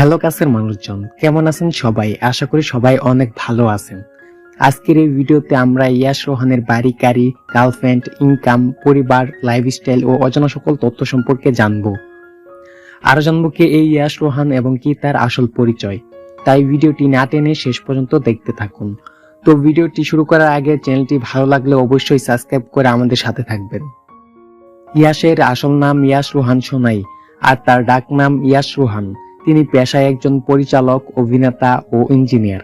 Hello কাছের মানুষজন, কেমন আছেন সবাই? আশা করি সবাই অনেক ভালো আছেন। আজকের এই ভিডিওতে আমরা ইয়াস রোহানের বাড়ি, গাড়ি, গার্লফ্রেন্ড, ইনকাম, পরিবার, লাইফস্টাইল ও অজানা সকল তথ্য সম্পর্কে জানব। আরও জানব কে এই ইয়াস রোহান এবং কি তার আসল পরিচয়। তাই ভিডিওটি না টেনে শেষ পর্যন্ত দেখতে থাকুন। তো ভিডিওটি শুরু করার আগে চ্যানেলটি ভালো লাগলে অবশ্যই সাবস্ক্রাইব করে আমাদের সাথে থাকবেন। ইয়াসের আসল নাম ইয়াস রোহান সোনাই, আর তার ডাক নাম ইয়াস রোহান। তিনি পেশায় একজন পরিচালক, অভিনেতা ও ইঞ্জিনিয়ার।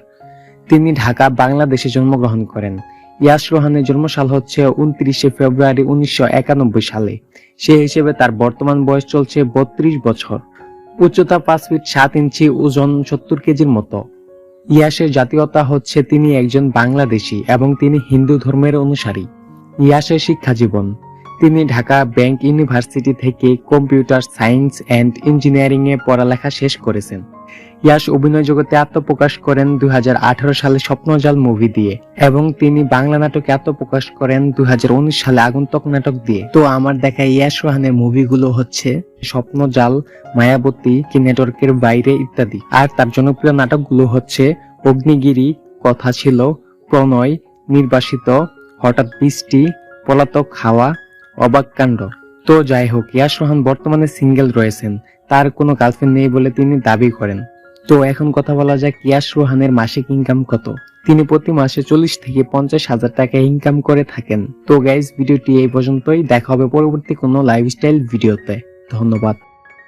তিনি ঢাকা, বাংলাদেশে জন্মগ্রহণ করেন। ইয়াস রোহানের জন্মসাল হচ্ছে উনত্রিশে ফেব্রুয়ারি উনিশশো একানব্বই সালে। সে হিসেবে তার বর্তমান বয়স চলছে বত্রিশ বছর। উচ্চতা পাঁচ ফিট সাত ইঞ্চি, ওজন সত্তর কেজির মতো। ইয়াসের জাতীয়তা হচ্ছে তিনি একজন বাংলাদেশি এবং তিনি হিন্দু ধর্মের অনুসারী। ইয়াসের শিক্ষা জীবন তিনি ঢাকা ব্যাংক ইউনিভার্সিটি থেকে কম্পিউটার সায়েন্স অ্যান্ড ইঞ্জিনিয়ারিং এ পড়ালেখা শেষ করেছেন। ইয়াস অভিনয় জগতে আত্মপ্রকাশ করেন দুই হাজার আঠারো সালে স্বপ্নজাল মুভি দিয়ে এবং তিনি বাংলা নাটকে আত্মপ্রকাশ করেন দুই হাজার উনিশ সালে আগন্তক নাটক দিয়ে। তো আমার দেখা ইয়াস রোহানের মুভিগুলো হচ্ছে স্বপ্নজাল, মায়াবতী কি নেটওয়ার্কের বাইরে ইত্যাদি। আর তার জনপ্রিয় নাটকগুলো হচ্ছে অগ্নিগিরি, কথা ছিল, প্রণয়, নির্বাসিত, হঠাৎ বৃষ্টি, পলাতক হাওয়া অবাক কাণ্ড। তো যাই হোক ইয়াস রহমান বর্তমানে সিঙ্গেল রয়েছেন। তার কোনো গার্লফ্রেন্ড নেই বলে তিনি দাবি করেন। তো এখন কথা বলা যাক ইয়াস রোহানের মাসিক ইনকাম কত? তিনি প্রতি মাসে চল্লিশ থেকে পঞ্চাশ হাজার টাকা ইনকাম করে থাকেন। তো গাইজ ভিডিওটি এই পর্যন্তই। দেখা হবে পরবর্তী কোনো লাইফস্টাইল ভিডিওতে। ধন্যবাদ।